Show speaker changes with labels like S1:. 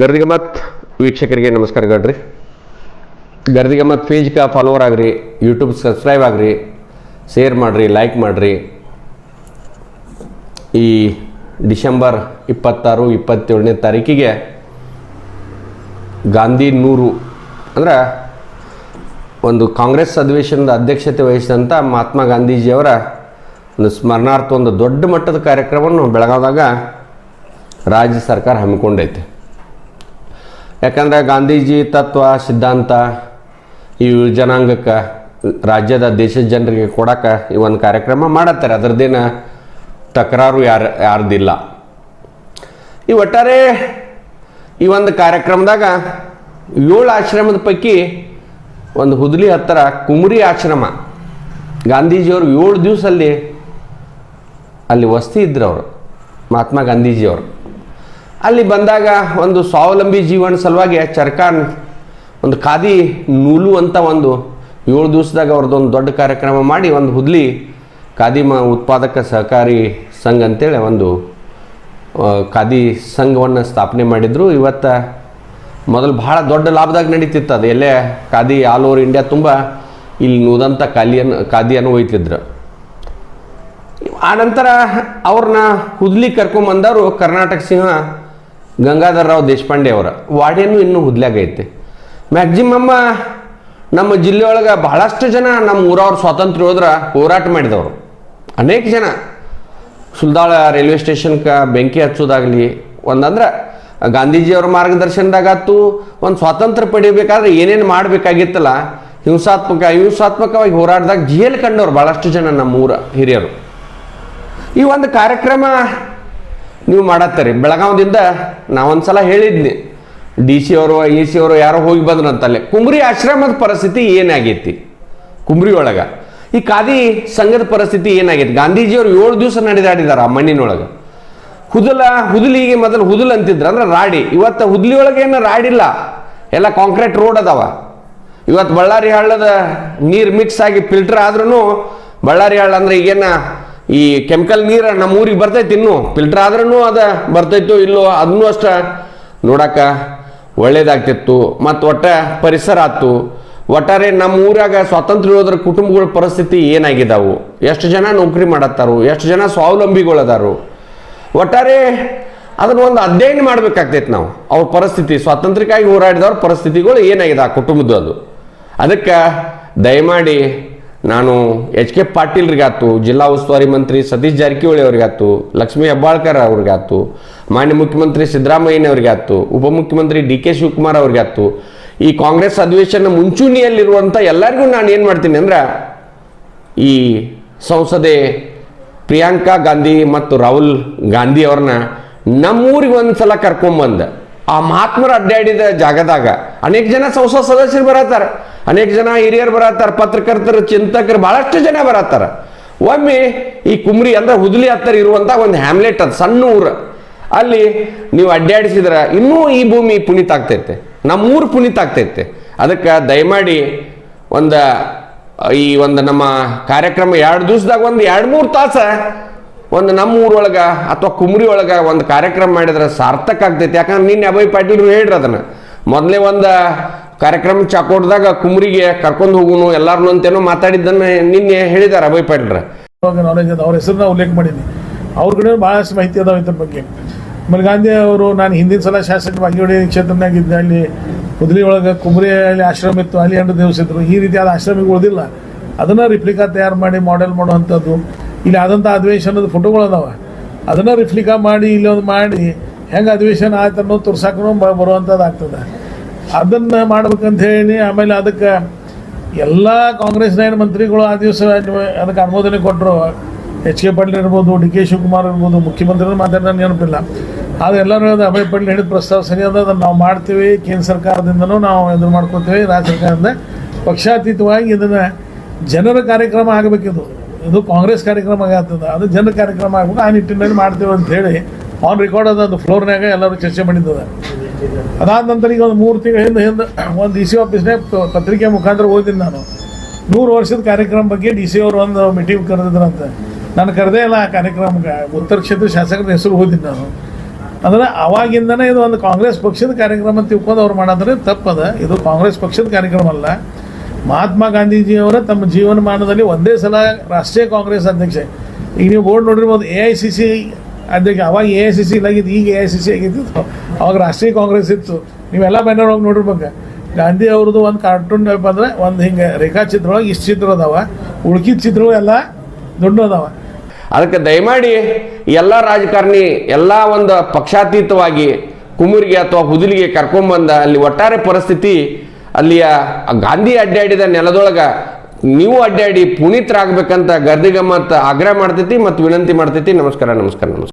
S1: ಗರ್ದಿಗಮತ್ ವೀಕ್ಷಕರಿಗೆ ನಮಸ್ಕಾರ ಗಡ್ರಿ ಗರ್ದಿಗಮತ್ ಪೇಜ್ಗೆ ಫಾಲೋವರ್ ಆಗ್ರಿ ಯೂಟ್ಯೂಬ್ ಸಬ್ಸ್ಕ್ರೈಬ್ ಆಗ್ರಿ ಶೇರ್ ಮಾಡಿರಿ ಲೈಕ್ ಮಾಡಿರಿ. ಈ ಡಿಸೆಂಬರ್ ಇಪ್ಪತ್ತಾರು, ಇಪ್ಪತ್ತೇಳನೇ ತಾರೀಕಿಗೆ ಗಾಂಧಿ ನೂರು ಅಂದ್ರೆ ಒಂದು ಕಾಂಗ್ರೆಸ್ ಅಧಿವೇಶನದ ಅಧ್ಯಕ್ಷತೆ ವಹಿಸಿದಂಥ ಮಹಾತ್ಮ ಗಾಂಧೀಜಿಯವರ ಒಂದು ಸ್ಮರಣಾರ್ಥ ಒಂದು ದೊಡ್ಡ ಮಟ್ಟದ ಕಾರ್ಯಕ್ರಮವನ್ನು ಬೆಳಗಾವಿದಾಗ ರಾಜ್ಯ ಸರ್ಕಾರ ಹಮ್ಮಿಕೊಂಡೈತೆ. ಯಾಕಂದರೆ ಗಾಂಧೀಜಿ ತತ್ವ, ಸಿದ್ಧಾಂತ, ಈ ಜನಾಂಗಕ್ಕೆ, ರಾಜ್ಯದ ದೇಶದ ಜನರಿಗೆ ಕೊಡಕ್ಕೆ ಈ ಒಂದು ಕಾರ್ಯಕ್ರಮ ಮಾಡತ್ತಾರೆ. ಅದರದ್ದೇನ ತಕರಾರು ಯಾರು, ಯಾರ್ದಿಲ್ಲ. ಈ ಒಟ್ಟಾರೆ ಈ ಒಂದು ಕಾರ್ಯಕ್ರಮದಾಗ ಏಳು ಆಶ್ರಮದ ಪೈಕಿ ಒಂದು ಹುದಲಿ ಹತ್ತಿರ ಕುಮರಿ ಆಶ್ರಮ. ಗಾಂಧೀಜಿಯವರು ಏಳು ದಿವಸ ಅಲ್ಲಿ ಅಲ್ಲಿ ವಸ್ತಿ ಇದ್ರು ಅವರು. ಮಹಾತ್ಮ ಗಾಂಧೀಜಿಯವರು. ಅಲ್ಲಿ ಬಂದಾಗ ಒಂದು ಸ್ವಾವಲಂಬಿ ಜೀವನ ಸಲುವಾಗಿ ಚರ್ಕಾನ್ ಒಂದು ಖಾದಿ ನೂಲು ಅಂತ ಒಂದು ಏಳು ದಿವಸದಾಗ ಅವ್ರದ್ದೊಂದು ದೊಡ್ಡ ಕಾರ್ಯಕ್ರಮ ಮಾಡಿ ಒಂದು ಹುದ್ಲಿ ಖಾದಿ ಮ ಉತ್ಪಾದಕ ಸಹಕಾರಿ ಸಂಘ ಅಂತೇಳಿ ಒಂದು ಖಾದಿ ಸಂಘವನ್ನು ಸ್ಥಾಪನೆ ಮಾಡಿದರು. ಇವತ್ತು ಮೊದಲು ಭಾಳ ದೊಡ್ಡ ಲಾಭದಾಗ ನಡೀತಿತ್ತು ಅದು. ಎಲ್ಲೇ ಖಾದಿ ಆಲ್ ಓವರ್ ಇಂಡಿಯಾ ತುಂಬ ಇಲ್ಲಿ ನೂದಂಥ ಖಾಲಿಯನ್ನು, ಖಾದಿಯನ್ನು ಒಯ್ತಿದ್ರು. ಆನಂತರ ಅವ್ರನ್ನ ಹುದ್ಲಿ ಕರ್ಕೊಂಬಂದವರು ಕರ್ನಾಟಕ ಸಿಂಹ ಗಂಗಾಧರ ರಾವ್ ದೇಶಪಾಂಡೆ ಅವರ ವಾಡೇನು ಇನ್ನೂ ಹುದ್ಲಾಗೈತೆ ಮ್ಯಾಕ್ಸಿಮಮ್ಮ ನಮ್ಮ ಜಿಲ್ಲೆಯೊಳಗೆ ಬಹಳಷ್ಟು ಜನ ನಮ್ಮ ಊರವ್ರ ಸ್ವಾತಂತ್ರ್ಯ ಹೋದ್ರೆ ಹೋರಾಟ ಮಾಡಿದವರು. ಅನೇಕ ಜನ. ಸುಲ್ದಾಳ ರೈಲ್ವೆ ಸ್ಟೇಷನ್ಗೆ ಬೆಂಕಿ ಹಚ್ಚೋದಾಗಲಿ, ಒಂದಂದ್ರೆ ಗಾಂಧೀಜಿಯವ್ರ ಮಾರ್ಗದರ್ಶನದಾಗತ್ತು ಒಂದು ಸ್ವಾತಂತ್ರ್ಯ ಪಡಿಬೇಕಾದ್ರೆ ಏನೇನು ಮಾಡಬೇಕಾಗಿತ್ತಲ್ಲ, ಹಿಂಸಾತ್ಮಕ ಹಿಂಸಾತ್ಮಕವಾಗಿ ಹೋರಾಡಿದಾಗ ಜೇಲ್ ಕಂಡವ್ರು ಭಾಳಷ್ಟು ಜನ ನಮ್ಮ ಊರ ಹಿರಿಯರು. ಈ ಒಂದು ಕಾರ್ಯಕ್ರಮ ನೀವು ಮಾಡತ್ತರಿ. ಬೆಳಗಾವದಿಂದ ನಾವೊಂದ್ಸಲ ಹೇಳಿದ್ನಿ. ಡಿ ಸಿ ಅವರು, ಎ ಸಿ ಅವರು ಯಾರೋ ಹೋಗಿ ಬಂದ್ರಂತಲ್ಲೇ ಕುಂಬ್ರಿ ಆಶ್ರಮದ ಪರಿಸ್ಥಿತಿ ಏನಾಗೈತಿ? ಕುಂಬ್ರಿ ಒಳಗೆ. ಈ ಖಾದಿ ಸಂಘದ ಪರಿಸ್ಥಿತಿ ಏನಾಗೈತಿ? ಗಾಂಧೀಜಿಯವರು ಏಳು ದಿವಸ ನಡೆದಾಡಿದಾರ ಆ ಮಣ್ಣಿನೊಳಗೆ. ಹುದಲ ಹುದಲಿಗೆ ಮೊದಲು ಹುದಲ್ ಅಂತಿದ್ರು. ಅಂದ್ರೆ ರಾಡಿ. ಇವತ್ತು ಹುದಲಿ ಒಳಗೆ ಏನು ರಾಡಿಲ್ಲ ಎಲ್ಲ ಕಾಂಕ್ರೀಟ್ ರೋಡ್ ಅದಾವ. ಇವತ್ತು ಬಳ್ಳಾರಿ ಹಳ್ಳದ ನೀರು ಮಿಕ್ಸ್ ಆಗಿ ಫಿಲ್ಟರ್ ಆದ್ರೂ ಬಳ್ಳಾರಿ ಹಳ್ಳ ಅಂದ್ರೆ ಈಗೇನ ಈ ಕೆಮಿಕಲ್ ನೀರು ನಮ್ಮ ಊರಿಗೆ ಬರ್ತೈತಿ ಇನ್ನು. ಫಿಲ್ಟರ್ ಆದ್ರೂ ಅದ ಬರ್ತೈತೋ ಇಲ್ಲೋ ಅದನ್ನೂ ಅಷ್ಟ. ನೋಡಕ್ಕ, ಒಳ್ಳೇದಾಗ್ತಿತ್ತು. ಮತ್ತು ಒಟ್ಟೆ ಪರಿಸರ ಆಯ್ತು. ಒಟ್ಟಾರೆ ನಮ್ಮ ಊರಾಗ ಸ್ವಾತಂತ್ರ್ಯ ಯೋಧರ ಕುಟುಂಬಗಳ ಪರಿಸ್ಥಿತಿ ಏನಾಗಿದಾವು? ಎಷ್ಟು ಜನ ನೌಕರಿ ಮಾಡತ್ತಾರು? ಎಷ್ಟು ಜನ ಸ್ವಾವಲಂಬಿಗಳದಾರು? ಒಟ್ಟಾರೆ ಅದನ್ನ ಒಂದು ಅಧ್ಯಯನ ಮಾಡ್ಬೇಕಾಗ್ತೈತೆ ನಾವು. ಅವ್ರ ಪರಿಸ್ಥಿತಿ, ಸ್ವಾತಂತ್ರ್ಯಕ್ಕಾಗಿ ಹೋರಾಡಿದವ್ರ ಪರಿಸ್ಥಿತಿಗಳು ಏನಾಗಿದೆ ಆ ಕುಟುಂಬದ್ದು ಅದು. ಅದಕ್ಕೆ ದಯಮಾಡಿ ನಾನು ಎಚ್ ಕೆ ಪಾಟೀಲ್ರಿಗಾತು, ಜಿಲ್ಲಾ ಉಸ್ತುವಾರಿ ಮಂತ್ರಿ ಸತೀಶ್ ಜಾರಕಿಹೊಳಿ ಅವ್ರಿಗಾತು ಲಕ್ಷ್ಮೀ ಹೆಬ್ಬಾಳ್ಕರ್ ಅವ್ರಿಗಾತು, ಮಾನ್ಯ ಮುಖ್ಯಮಂತ್ರಿ ಸಿದ್ದರಾಮಯ್ಯನವ್ರಿಗಾತು, ಉಪಮುಖ್ಯಮಂತ್ರಿ ಡಿ ಕೆ ಶಿವಕುಮಾರ್ ಅವ್ರಿಗಾತು, ಈ ಕಾಂಗ್ರೆಸ್ ಅಧಿವೇಶನ ಮುಂಚೂಣಿಯಲ್ಲಿರುವಂಥ ಎಲ್ಲರಿಗೂ ನಾನು ಏನು ಮಾಡ್ತೀನಿ ಅಂದ್ರೆ, ಈ ಸಂಸದೆ ಪ್ರಿಯಾಂಕಾ ಗಾಂಧಿ ಮತ್ತು ರಾಹುಲ್ ಗಾಂಧಿ ಅವ್ರನ್ನ ನಮ್ಮೂರಿಗೆ ಒಂದು ಸಲ ಕರ್ಕೊಂಬಂದ, ಆ ಮಹಾತ್ಮರು ಅಡ್ಡಾಡಿದ ಜಾಗದಾಗ ಅನೇಕ ಜನ ಸಂಸತ್ ಸದಸ್ಯರು ಬರತ್ತಾರ. ಅನೇಕ ಜನ ಹಿರಿಯರು ಬರತ್ತಾರ, ಪತ್ರಕರ್ತರು, ಚಿಂತಕರು, ಬಹಳಷ್ಟು ಜನ ಬರತ್ತಾರ. ಒಮ್ಮೆ ಈ ಕುಮ್ರಿ ಅಂದ್ರೆ ಹುದ್ಲಿ ಹತ್ತರ ಇರುವಂತ ಒಂದು ಹ್ಯಾಮ್ಲೆಟ್ ಅದು, ಸಣ್ಣ ಊರು. ಅಲ್ಲಿ ನೀವು ಅಡ್ಡಾಡಿಸಿದ್ರೆ ಇನ್ನೂ ಈ ಭೂಮಿ ಪುನೀತ ಆಗ್ತೈತೆ. ನಮ್ಮೂರು ಪುನೀತ ಆಗ್ತೈತೆ. ಅದಕ್ಕೆ ದಯಮಾಡಿ ಒಂದು, ಈ ಒಂದು ನಮ್ಮ ಕಾರ್ಯಕ್ರಮ ಎರಡು ದಿವಸದಾಗ ಒಂದು ಎರಡು ಮೂರು ತಾಸ ಒಂದು ನಮ್ಮ ಊರೊಳಗ ಅಥವಾ ಕುಮ್ರಿ ಒಳಗ ಒಂದು ಕಾರ್ಯಕ್ರಮ ಮಾಡಿದ್ರೆ ಸಾರ್ಥಕ ಆಗ್ತೈತಿ. ಯಾಕಂದ್ರೆ ನಿನ್ನೆ ಅಭಯ್ ಪಾಟೀಲ್ರು ಹೇಳ್ರಿ ಅದನ್ನ. ಮೊದಲೇ ಒಂದು ಕಾರ್ಯಕ್ರಮ ಚಾಕೋಟ್ದಾಗ ಕುಮರಿಗೆ ಕರ್ಕೊಂಡು ಹೋಗುನು, ಎಲ್ಲಾರನು ಅಂತೇನೋ ಮಾತಾಡಿದ್ದನ್ನ ನಿನ್ನೆ ಹೇಳಿದಾರೆ ಅಭಯ್ ಪಾಟೀಲ್ರ.
S2: ಅವ್ರ ಹೆಸರನ್ನ ಉಲ್ಲೇಖ ಮಾಡೀನಿ ಅವ್ರ ಕಡೆ ಭಾಳಷ್ಟು ಮಾಹಿತಿ ಅದಾವ ಇದ್ರ ಬಗ್ಗೆ. ಆಮೇಲೆ ಗಾಂಧಿ ಅವರು, ನಾನು ಹಿಂದಿನ ಸಲ ಶಾಸಕ ಬಾಗೇವಾಡಿ ಕ್ಷೇತ್ರನಾಗ ಇದ್ದೆ, ಅಲ್ಲಿ ಕುದುರೆ ಒಳಗೆ ಕುಮರಿ ಅಲ್ಲಿ ಆಶ್ರಮ ಇತ್ತು, ಅಲ್ಲಿ ಎಂಟು ದಿವಸ ಇದ್ರು. ಈ ರೀತಿಯಾದ ಆಶ್ರಮಿಗೆ ಉಳಿದಿಲ್ಲ. ಅದನ್ನ ರಿಪ್ಲಿಕಾ ತಯಾರು ಮಾಡಿ ಮಾಡೆಲ್ ಮಾಡುವಂಥದ್ದು. ಇಲ್ಲಿ ಆದಂಥ ಅಧಿವೇಶನದ ಫೋಟೋಗಳು ಅದಾವ. ಅದನ್ನ ರಿಪ್ಲಿಕಾ ಮಾಡಿ ಇಲ್ಲಿ ಒಂದು ಮಾಡಿ, ಹೆಂಗೆ ಅಧಿವೇಶನ ಆಯ್ತು ಅನ್ನೋದು ತೋರ್ಸಾಕೂ ಬರುವಂಥದ್ದು ಆಗ್ತದೆ. ಅದನ್ನ ಮಾಡ್ಬೇಕಂತ ಹೇಳಿ ಆಮೇಲೆ ಅದಕ್ಕೆ ಎಲ್ಲ ಕಾಂಗ್ರೆಸ್ ನಾಯಕ ಮಂತ್ರಿಗಳು ಆ ದಿವಸ ಅದಕ್ಕೆ ಅನುಮೋದನೆ ಕೊಟ್ಟರು ಎಚ್ ಕೆ ಪಾಟೀಲ್ ಇರ್ಬೋದು, ಡಿ ಕೆ ಶಿವಕುಮಾರ್ ಇರ್ಬೋದು ಮುಖ್ಯಮಂತ್ರಿಗಳು ಮಾತಾಡಿದ ನೆನಪಿಲ್ಲ ಆದರೆ ಎಲ್ಲರೂ ಹೇಳಿದ, ಅಭಯ್ ಪಾಟೀಲ್ ಹೇಳಿದ ಪ್ರಸ್ತಾವ ಸರಿ ಅದ ಅದನ್ನು ನಾವು ಮಾಡ್ತೀವಿ, ಕೇಂದ್ರ ಸರ್ಕಾರದಿಂದನೂ ನಾವು ಇದನ್ನು ಮಾಡ್ಕೊತೀವಿ, ರಾಜ್ಯ ಸರ್ಕಾರದಿಂದ. ಪಕ್ಷಾತೀತವಾಗಿ ಇದನ್ನು ಜನರ ಕಾರ್ಯಕ್ರಮ ಆಗಬೇಕಿದು. ಇದು ಕಾಂಗ್ರೆಸ್ ಕಾರ್ಯಕ್ರಮ ಆಗ್ತದೆ ಅದು ಜನರ ಕಾರ್ಯಕ್ರಮ ಆಗ್ಬೇಕು, ಆ ನಿಟ್ಟಿನಲ್ಲಿ ಮಾಡ್ತೀವಿ ಅಂತ ಹೇಳಿ ಆನ್ ರೆಕಾರ್ಡ್ ಅದ ಅದು ಫ್ಲೋರ್ನಾಗ ಎಲ್ಲರೂ ಚರ್ಚೆ ಮಾಡಿದ್ದದ. ಅದಾದ ನಂತರ ಈಗ ಒಂದು ಮೂರು ತಿಂಗಳ ಹಿಂದೆ ಹಿಂದೆ ಒಂದು ಡಿ ಸಿ ಆಫೀಸ್ನೇ ಪತ್ರಿಕೆ ಮುಖಾಂತರ ಓದಿದ್ದು ನಾನು. ನೂರು ವರ್ಷದ ಕಾರ್ಯಕ್ರಮ ಬಗ್ಗೆ ಡಿ ಸಿ ಅವರು ಒಂದು ಮೀಟಿಂಗ್ ಕರೆದಿದ್ರಂತೆ. ನಾನು ಕರೆದೇ ಇಲ್ಲ ಆ ಕಾರ್ಯಕ್ರಮಕ್ಕೆ. ಉತ್ತರ ಕ್ಷೇತ್ರ ಶಾಸಕರ ಹೆಸರು ಓದಿದ್ದು ನಾನು. ಅಂದ್ರೆ ಅವಾಗಿಂದನೇ ಇದು ಒಂದು ಕಾಂಗ್ರೆಸ್ ಪಕ್ಷದ ಕಾರ್ಯಕ್ರಮ ಅಂತ ತಿಳ್ಕೊಂಡು ಅವ್ರು ಮಾಡೋದ್ರೆ ತಪ್ಪದ. ಇದು ಕಾಂಗ್ರೆಸ್ ಪಕ್ಷದ ಕಾರ್ಯಕ್ರಮ ಅಲ್ಲ. ಮಹಾತ್ಮ ಗಾಂಧೀಜಿಯವರ ತಮ್ಮ ಜೀವನಮಾನದಲ್ಲಿ ಒಂದೇ ಸಲ ರಾಷ್ಟ್ರೀಯ ಕಾಂಗ್ರೆಸ್ ಅಧ್ಯಕ್ಷ. ಈಗ ನೀವು ಬೋರ್ಡ್ ನೋಡಿರ್ಬೋದು ಎ ಐ ಸಿ ಸಿ ಅಧ್ಯಕ್ಷ ಅವಾಗ ಎ ಐ ಸಿ ಸಿ ಇಲ್ಲಾಗಿದ್ದು ಈಗ ಎ ಐ ಸಿ ಸಿ ಆಗಿದ್ದಿತ್ತು ಅವಾಗ ರಾಷ್ಟ್ರೀಯ ಕಾಂಗ್ರೆಸ್ ಇತ್ತು. ನೀವೆಲ್ಲ ಬ್ಯಾನರ್ ಹೋಗಿ ನೋಡಿರ್ಬೇಕು. ಗಾಂಧಿ ಅವ್ರದ್ದು ಒಂದು ಕಾರ್ಟೂನ್ ಅಂದ್ರೆ ಒಂದು ಹಿಂಗೆ ರೇಖಾಚಿತ್ರ ಒಳಗೆ ಇಷ್ಟು ಚಿತ್ರ ಅದಾವ. ಉಳ್ಕಿದ ಚಿತ್ರಗಳು ಎಲ್ಲ ದೊಡ್ಡ ಅದಾವ.
S1: ಅದಕ್ಕೆ ದಯಮಾಡಿ ಎಲ್ಲ ರಾಜಕಾರಣಿ, ಎಲ್ಲ ಒಂದು ಪಕ್ಷಾತೀತವಾಗಿ ಕುಮುರಿಗೆ ಅಥವಾ ಹುದುಲಿಗೆ ಕರ್ಕೊಂಬಂದ ಅಲ್ಲಿ ಒಟ್ಟಾರೆ ಪರಿಸ್ಥಿತಿ ಅಲ್ಲಿಯ ಗಾಂಧಿ ಅಡ್ಡಾಡಿದ ನೆಲದೊಳಗೆ ನೀವು ಅಡ್ಡಾಡಿ ಪುನೀತರಾಗಬೇಕಂತ ಗರ್ದಿಗಮ್ಮತ್ತ ಆಗ್ರಹ ಮಾಡ್ತೈತಿ ಮತ್ತು ವಿನಂತಿ ಮಾಡ್ತೈತಿ. ನಮಸ್ಕಾರ ನಮಸ್ಕಾರ ನಮಸ್ಕಾರ.